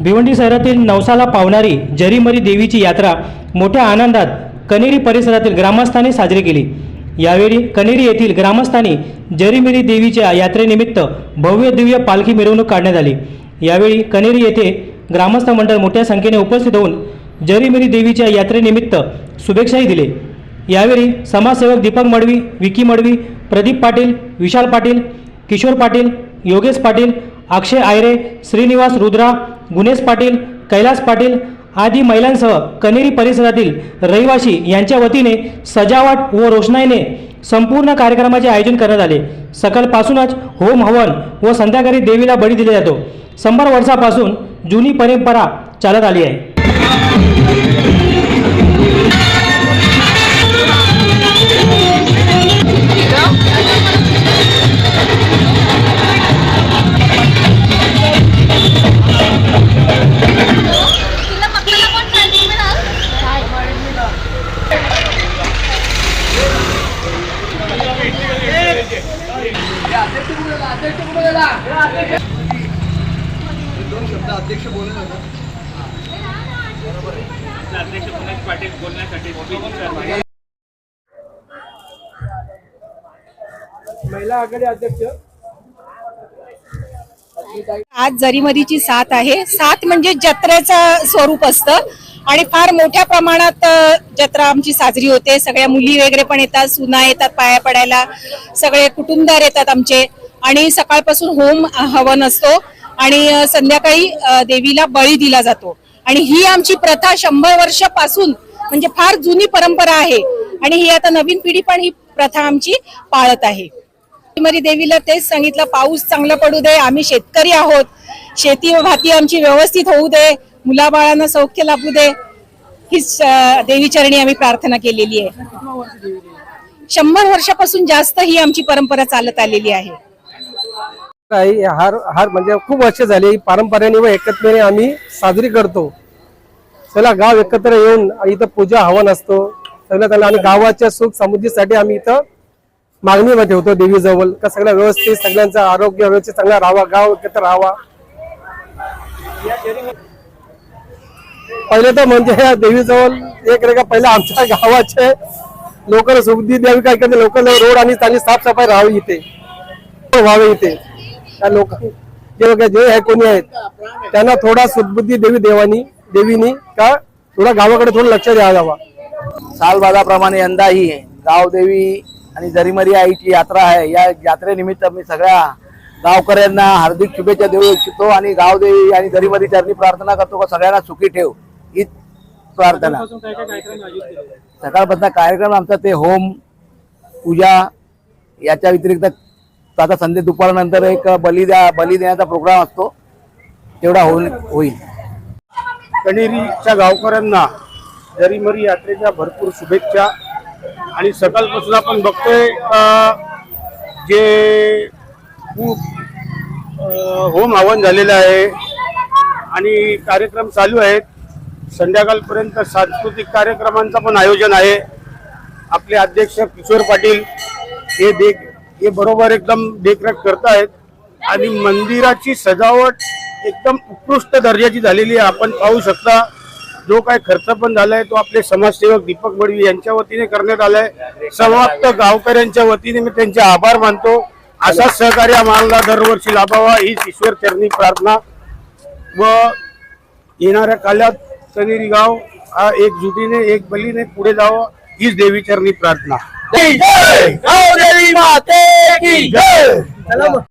भिवंडी शहरातील नवसाला पावणारी जरीमरी देवीची यात्रा मोठ्या आनंदात कनेरी परिसरातील ग्रामस्थांनी साजरी केली. यावेळी कनेरी येथील ग्रामस्थांनी जरीमिरी देवीच्या यात्रेनिमित्त भव्य दिव्य पालखी मिरवणूक काढण्यात आली. यावेळी कनेरी येथे ग्रामस्थ मंडळ मोठ्या संख्येने उपस्थित होऊन जरीमिरी देवीच्या यात्रेनिमित्त शुभेच्छाही दिले. यावेळी समाजसेवक दीपक मडवी विकी मडवी प्रदीप पाटील विशाल पाटील किशोर पाटील योगेश पाटील अक्षय आयरे श्रीनिवास रुद्रा गुणेश पाटील कैलास पाटील आदी महिलांसह कनेरी परिसरातील रहिवासी यांच्या वतीने सजावट व रोषणाईने संपूर्ण कार्यक्रमाचे आयोजन करण्यात आले. सकाळपासूनच होम हवन व संध्याकाळी देवीला बळी दिला जातो. शंभर वर्षापासून जुनी परंपरा चालत आली आहे. महिला आघाडी अध्यक्ष आज जरीमरीची साथ आहे. साथ म्हणजे जत्रेचं स्वरूप असतं. आणि फार मोठ्या प्रमाणात जत्रा आमची साजरी होते. सगळ्या मुली वगैरे पण येतात सुना येतात पाया पडायला. सगळे कुटुंबदार येतात आमचे. आणि सकाळपासून होम हवन असतो आणि संध्याकाळी देवीला बळी दिला जातो. आणि ही आमची प्रथा शंभर वर्षापासून म्हणजे फार जुनी परंपरा आहे. आणि ही आता नवीन पिढी पण ही प्रथा आमची पाळत आहे. मरी देवीला तेच सांगितलं पाऊस चांगला पडू दे आम्ही शेतकरी आहोत. शेती व भाती आमची व्यवस्थित होऊ दे. मुलाबाळांना सौख्य लाभू दे. हीच देवीचरणी आम्ही प्रार्थना केलेली आहे. शंभर वर्षापासून जास्त ही आमची परंपरा चालत आलेली आहे. काही हार हार म्हणजे खूप वर्ष झाली पारंपरेने व एकत्रेने आम्ही साजरी करतो. चला गाव एकत्र येऊन इथं पूजा हवन असतो. सगळं त्याला आणि गावाच्या सुख समृद्धीसाठी आम्ही इथं मागणी ठेवतो देवीजवळ का सगळ्या व्यवस्थित सगळ्यांचं आरोग्य व्यवस्थित चांगला राहावा गाव एकत्र राहावा. पहिले तर म्हणजे ह्या देवीजवळ एक रेखा पहिले आमच्या गावाचे लोकांना सुखदी द्यावी. काय करते लोकांना रोड आणि चांगली साफसफाई राहावी इथे. व्हावे इथे. त्या लोक जे लोक जे आहे कोणी आहेत त्यांना थोडा सुदबुद्धी देवी देवानी देवीनी का थोडा गावाकडे थोडं लक्ष द्यावा जावा सालबाजाप्रमाणे यंदाही गावदेवी आणि जरीमरी आईची यात्रा आहे. या यात्रेनिमित्त मी सगळ्या गावकऱ्यांना हार्दिक शुभेच्छा देऊ इच्छितो आणि गावदेवी आणि जरीमरी चरणी प्रार्थना करतो का सगळ्यांना सुखी ठेव. ही प्रार्थना. सकाळपासून कार्यक्रम आमचा ते होम पूजा याच्या व्यतिरिक्त आता संध्या दुपारनंतर एक बली द्या बली देण्याचा प्रोग्राम असतो. तेवढा होईल होईल. कणेरीच्या गावकऱ्यांना जरीमरी यात्रेच्या भरपूर शुभेच्छा आणि सकाळपासून आपण बघतोय जे खूप होम हवन झालेलं आहे आणि कार्यक्रम चालू आहेत. संध्याकाळपर्यंत सांस्कृतिक कार्यक्रमांचं पण आयोजन आहे. आपले अध्यक्ष किशोर पाटील हे देख हे बरोबर एकदम देखरेख करतायत. आणि मंदिराची सजावट एकदम उत्कृष्ट दर्जाची झालेली आहे. आपण पाहू शकता जो काय खर्च पण झालाय तो आपले समाजसेवक दीपक बडवी यांच्या वतीने करण्यात आलाय. समाप्त गावकऱ्यांच्या वतीने मी त्यांचे आभार मानतो. असाच सहकार्य आम्हाला दरवर्षी लाभावा हीच ईश्वर चरणी प्रार्थना. व येणाऱ्या काल्यात कनेरी गाव हा एकजुटीने एक बलीने पुढे जावं हीच देवी चरणी प्रार्थना. जय जय! गौरी माते की जय!